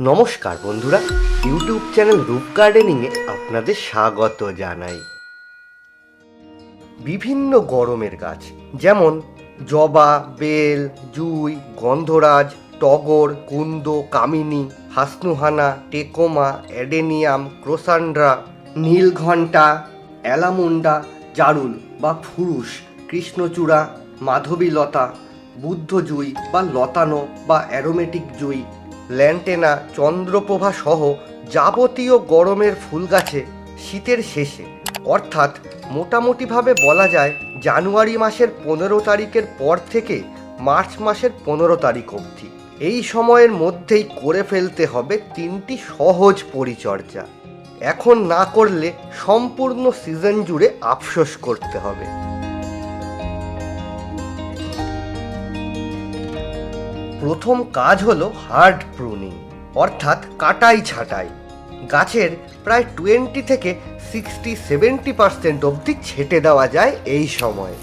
নমস্কার বন্ধুরা, YouTube channel রূপ গার্ডেনিংয়ে আপনাদের স্বাগত জানাই। বিভিন্ন গরমের গাছ, যেমন জবা, বেল, জুই, গন্ধরাজ, টগর, কুন্দ, কামিনী, হাসনুহানা, টেকোমা, অ্যাডেনিয়াম, ক্রোসান্ড্রা, নীলঘণ্টা, অ্যালামুন্ডা, জারুল বা ফুরুষ, কৃষ্ণচূড়া, মাধবীলতা বুদ্ধ জুই বা লতানো বা অ্যারোমেটিক জুই ল্যান্টেনা, চন্দ্রপ্রভা সহ যাবতীয় গরমের ফুল গাছে শীতের শেষে। অর্থাৎ মোটামুটিভাবে বলা যায় জানুয়ারি মাসের পনেরো তারিখের পর থেকে মার্চ মাসের পনেরো তারিখ অবধি। এই সময়ের মধ্যেই করে ফেলতে হবে তিনটি সহজ পরিচর্যা। এখন না করলে সম্পূর্ণ সিজন জুড়ে আফসোস করতে হবে। প্রথম কাজ হলো হার্ড প্রুনিং, অর্থাৎ কাটাই ছাঁটাই। গাছের প্রায় টোয়েন্টি থেকে সিক্সটি সেভেন্টি পার্সেন্ট অবধি ছেটে দেওয়া যায় এই সময়।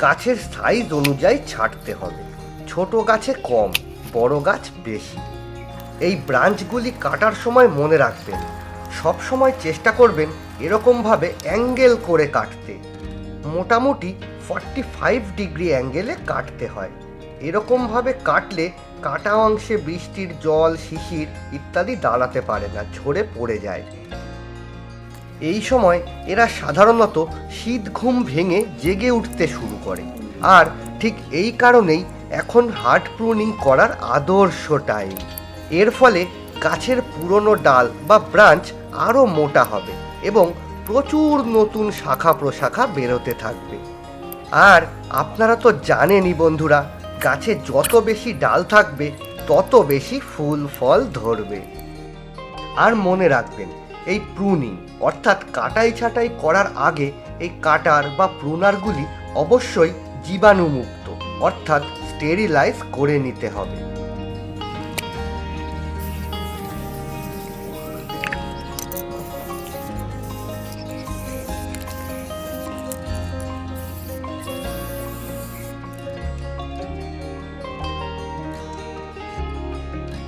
গাছের সাইজ অনুযায়ী ছাঁটতে হবে। ছোট গাছে কম, বড় গাছ বেশি। এই ব্রাঞ্চগুলি কাটার সময় মনে রাখবেন। সব সময় চেষ্টা করবেন এরকমভাবে অ্যাঙ্গেল করে কাটতে। মোটামুটি ফর্টি ফাইভ ডিগ্রি অ্যাঙ্গেলে কাটতে হয়। এরকমভাবে কাটলে কাটা অংশে বৃষ্টির জল, শিশির ইত্যাদি দাঁড়াতে পারে না, ঝরে পড়ে যায়। এই সময় এরা সাধারণত শীত ঘুম ভেঙে জেগে উঠতে শুরু করে। আর ঠিক এই কারণেই এখন হার্ট প্রুনিং করার আদর্শ টাইম। এর ফলে গাছের পুরনো ডাল বা ব্রাঞ্চ আরও মোটা হবে এবং প্রচুর নতুন শাখা প্রশাখা বেরোতে থাকবে। আর আপনারা তো জানেনই বন্ধুরা গাছে যত বেশি ডাল থাকবে, তত বেশি ফুল, ফল ধরবে। আর মনে রাখবেন, এই প্রুনিং অর্থাৎ কাটাই ছাটাই করার আগে এই কাটার বা প্রুনারগুলি অবশ্যই জীবাণুমুক্ত, অর্থাৎ স্টেরিলাইজ করে নিতে হবে।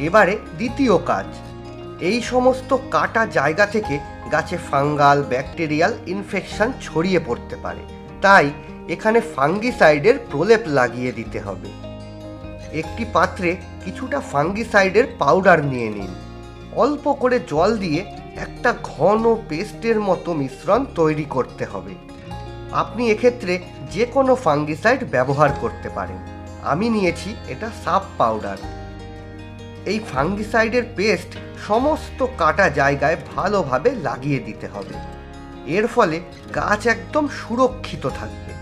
এবারে দ্বিতীয় কাজ। এই সমস্ত কাটা জায়গা থেকে গাছে ফাঙ্গাল, ব্যাকটেরিয়াল ইনফেকশন ছড়িয়ে পড়তে পারে। তাই এখানে ফাঙ্গিসাইডের প্রলেপ লাগিয়ে দিতে হবে। একটি পাত্রে কিছুটা ফাঙ্গিসাইডের পাউডার নিয়ে নিন। অল্প করে জল দিয়ে একটা ঘন পেস্টের মতো মিশ্রণ তৈরি করতে হবে। আপনি এক্ষেত্রে যে কোনো ফাঙ্গিসাইড ব্যবহার করতে পারেন। আমি নিয়েছি এটা সাপ পাউডার। এই ফাঙ্গিসাইডের পেস্ট সমস্ত কাটা জায়গায় ভালোভাবে লাগিয়ে দিতে হবে। এর ফলে গাছ একদম সুরক্ষিত থাকবে।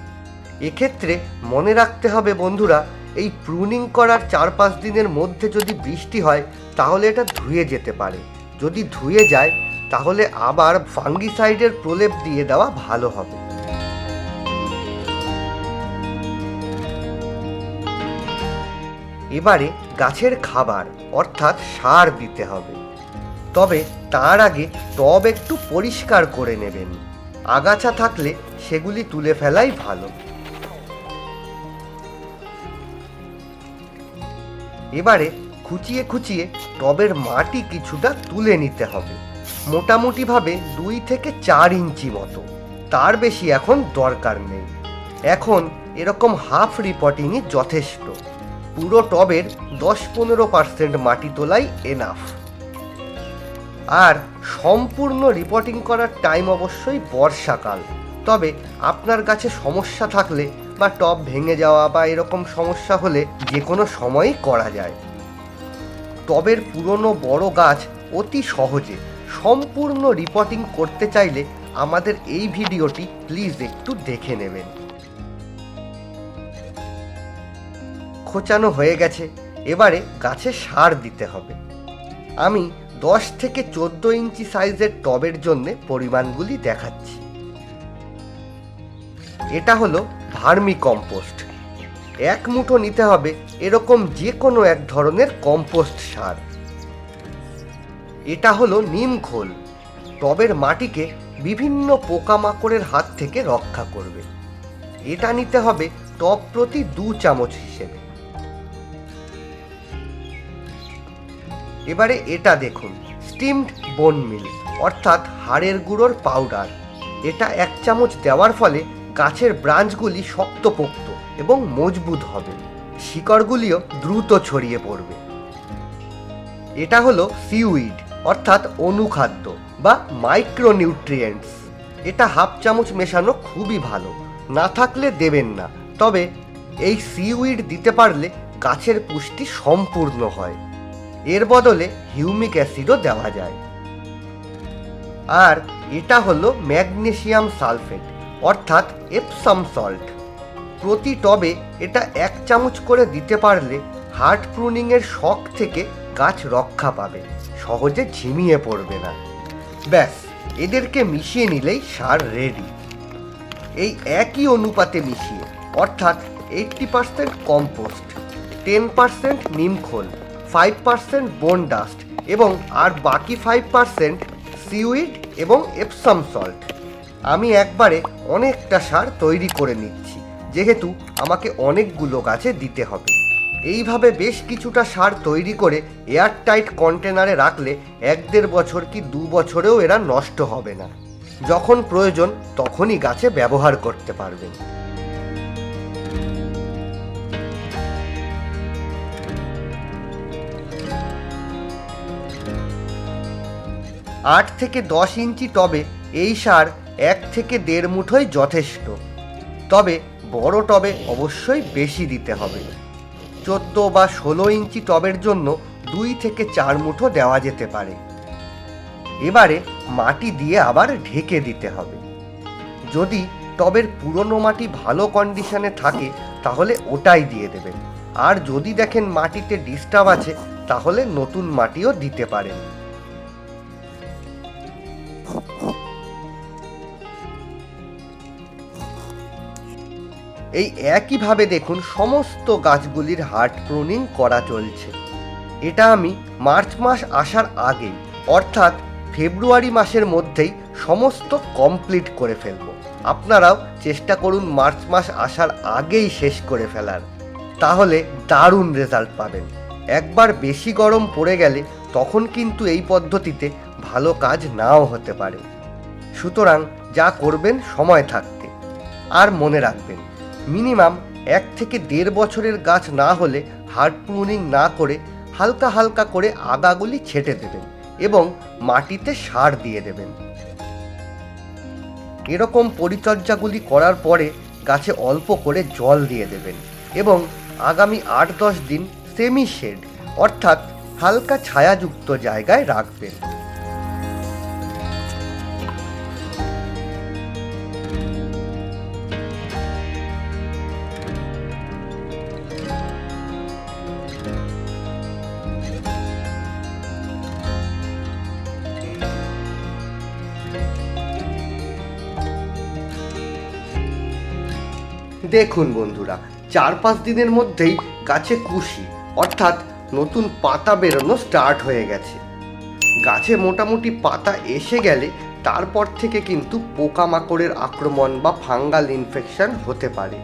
এক্ষেত্রে মনে রাখতে হবে বন্ধুরা, এই প্রুনিং করার চার পাঁচ দিনের মধ্যে যদি বৃষ্টি হয়, তাহলে এটা ধুয়ে যেতে পারে। যদি ধুয়ে যায়, তাহলে আবার ফাঙ্গিসাইডের প্রলেপ দিয়ে দেওয়া ভালো হবে। এবারে গাছের খাবার, অর্থাৎ সার দিতে হবে। তবে তার আগে টব একটু পরিষ্কার করে নেবেন। আগাছা থাকলে সেগুলি তুলে ফেলাই ভালো। এবারে খুচিয়ে খুচিয়ে টবের মাটি কিছুটা তুলে নিতে হবে। মোটামুটিভাবে দুই থেকে চার ইঞ্চি মতো। তার বেশি এখন দরকার নেই। এখন এরকম হাফ রিপোর্টিংই যথেষ্ট। পুরো টবের দশ পনেরো পার্সেন্ট মাটি তোলাই এনাফ আর সম্পূর্ণ রিপোর্টিং করার টাইম অবশ্যই বর্ষাকাল। তবে আপনার গাছে সমস্যা থাকলে বা টব ভেঙে যাওয়া বা এরকম সমস্যা হলে যে কোনো সময়ই করা যায়। টবের পুরনো বড় গাছ অতি সহজে সম্পূর্ণ রিপোর্টিং করতে চাইলে আমাদের এই ভিডিওটি প্লিজ একটু দেখে নেবেন। খোঁচানো হয়ে গেছে। এবারে গাছে সার দিতে হবে। আমি দশ থেকে চোদ্দ ইঞ্চি সাইজের টবের জন্য পরিমাণগুলি দেখাচ্ছি। এটা হলো ভার্মি কম্পোস্ট। এক মুঠো নিতে হবে এরকম যে কোনো এক ধরনের কম্পোস্ট সার। এটা হলো নিম খোল। টবের মাটিকে বিভিন্ন পোকামাকড়ের হাত থেকে রক্ষা করবে। এটা নিতে হবে টব প্রতি দু চামচ হিসেবে। এবারে এটা দেখুন স্টিমড বোন মিল অর্থাৎ হাড়ের গুঁড়োর পাউডার এটা এক চামচ দেওয়ার ফলে গাছের ব্রাঞ্চগুলি শক্তপোক্ত এবং মজবুত হবে। শিকড়গুলিও দ্রুত ছড়িয়ে পড়বে। এটা হলো সিউইড অর্থাৎ অনুখাদ্য বা মাইক্রোনিউট্রিয়েন্টস এটা হাফ চামচ মেশানো খুবই ভালো। না থাকলে দেবেন না। তবে এই সিউইড দিতে পারলে গাছের পুষ্টি সম্পূর্ণ হয়। এর বদলে হিউমিক অ্যাসিডও দেওয়া যায়। আর এটা হলো ম্যাগনেশিয়াম সালফেট, অর্থাৎ এপসাম সল্ট। প্রতি টবে এটা এক চামচ করে দিতে পারলে হার্ট প্রুনিংয়ের শখ থেকে গাছ রক্ষা পাবে, সহজে ঝিমিয়ে পড়বে না। ব্যাস, এদেরকে মিশিয়ে নিলেই সার রেডি এই একই অনুপাতে মিশিয়ে, অর্থাৎ eighty percent compost ten percent নিমখোল five percent bone dust এবং আর বাকি ফাইভ পার্সেন্ট সিউইড এবং এপসাম সল্ট আমি একবারে অনেকটা সার তৈরি করে নিচ্ছি, যেহেতু আমাকে অনেকগুলো গাছে দিতে হবে। এইভাবে বেশ কিছুটা সার তৈরি করে এয়ারটাইট কন্টেনারে রাখলে এক দেড় বছর কি দু বছরেও এরা নষ্ট হবে না। যখন প্রয়োজন তখনই গাছে ব্যবহার করতে পারবেন। আট থেকে দশ ইঞ্চি টবে এই সার এক থেকে দেড় মুঠোই যথেষ্ট। তবে বড় টবে অবশ্যই বেশি দিতে হবে। চোদ্দ বা ষোলো ইঞ্চি টবের জন্য দুই থেকে চার মুঠো দেওয়া যেতে পারে। এবারে মাটি দিয়ে আবার ঢেকে দিতে হবে। যদি টবের পুরনো মাটি ভালো কন্ডিশনে থাকে, তাহলে ওটাই দিয়ে দেবেন। আর যদি দেখেন মাটিতে ডিস্টার্ব আছে, তাহলে নতুন মাটিও দিতে পারেন। এই একইভাবে দেখুন সমস্ত গাছগুলির হার্ট প্রুনিং করা চলছে। এটা আমি মার্চ মাস আসার আগেই অর্থাৎ ফেব্রুয়ারি মাসের মধ্যেই সমস্ত কমপ্লিট করে ফেলব। আপনারাও চেষ্টা করুন মার্চ মাস আসার আগেই শেষ করে ফেলার। তাহলে দারুণ রেজাল্ট পাবেন। একবার বেশি গরম পড়ে গেলে তখন কিন্তু এই পদ্ধতিতে ভালো কাজ নাও হতে পারে। সুতরাং যা করবেন সময় থাকতে। আর মনে রাখবেন মিনিমাম এক থেকে দেড় বছরের গাছ না হলে হার্ড প্রুনিং না করে হালকা হালকা করে আগাগুলি ছেটে দেবেন এবং মাটিতে সার দিয়ে দেবেন। এরকম পরিচর্যাগুলি করার পরে গাছে অল্প করে জল দিয়ে দেবেন এবং আগামী আট দশ দিন সেমি শেড অর্থাৎ হালকা ছায়াযুক্ত জায়গায় রাখবেন। দেখুন বন্ধুরা, চার পাঁচ দিনের মধ্যেই গাছে কুশি, অর্থাৎ নতুন পাতা বেরোনো স্টার্ট হয়ে গেছে। গাছে মোটামুটি পাতা এসে গেলে তারপর থেকে কিন্তু পোকামাকড়ের আক্রমণ বা ফাঙ্গাল ইনফেকশন হতে পারে।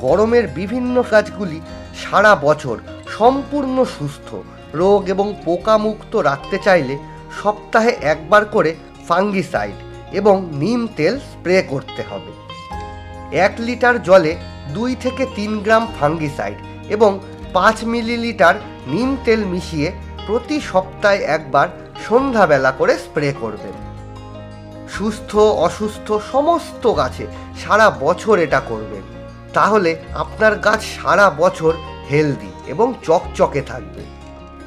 গরমের বিভিন্ন গাছগুলি সারা বছর সম্পূর্ণ সুস্থ, রোগ এবং পোকামুক্ত রাখতে চাইলে সপ্তাহে একবার করে ফাঙ্গিসাইড এবং নিম তেল স্প্রে করতে হবে। এক লিটার জলে দুই থেকে তিন গ্রাম ফাঙ্গিসাইড এবং পাঁচ মিলিলিটার নিম তেল মিশিয়ে প্রতি সপ্তাহে একবার সন্ধ্যাবেলা করে স্প্রে করবেন সুস্থ, অসুস্থ সমস্ত গাছে সারা বছর এটা করবেন তাহলে আপনার গাছ সারা বছর হেলদি এবং চকচকে থাকবে।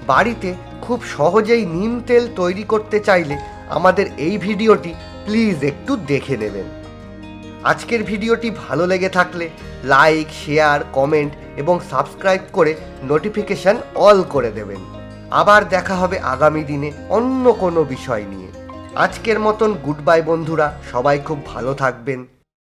বাড়িতে খুব সহজেই নিম তেল তৈরি করতে চাইলে আমাদের এই ভিডিওটি প্লিজ একটু দেখে নেবেন। আজকের ভিডিওটি ভালো লেগে থাকলে লাইক, শেয়ার, কমেন্ট এবং সাবস্ক্রাইব করে নোটিফিকেশান অল করে দেবেন। আবার দেখা হবে আগামী দিনে অন্য কোনো বিষয় নিয়ে। আজকের মতন গুড বাই বন্ধুরা, সবাই খুব ভালো থাকবেন।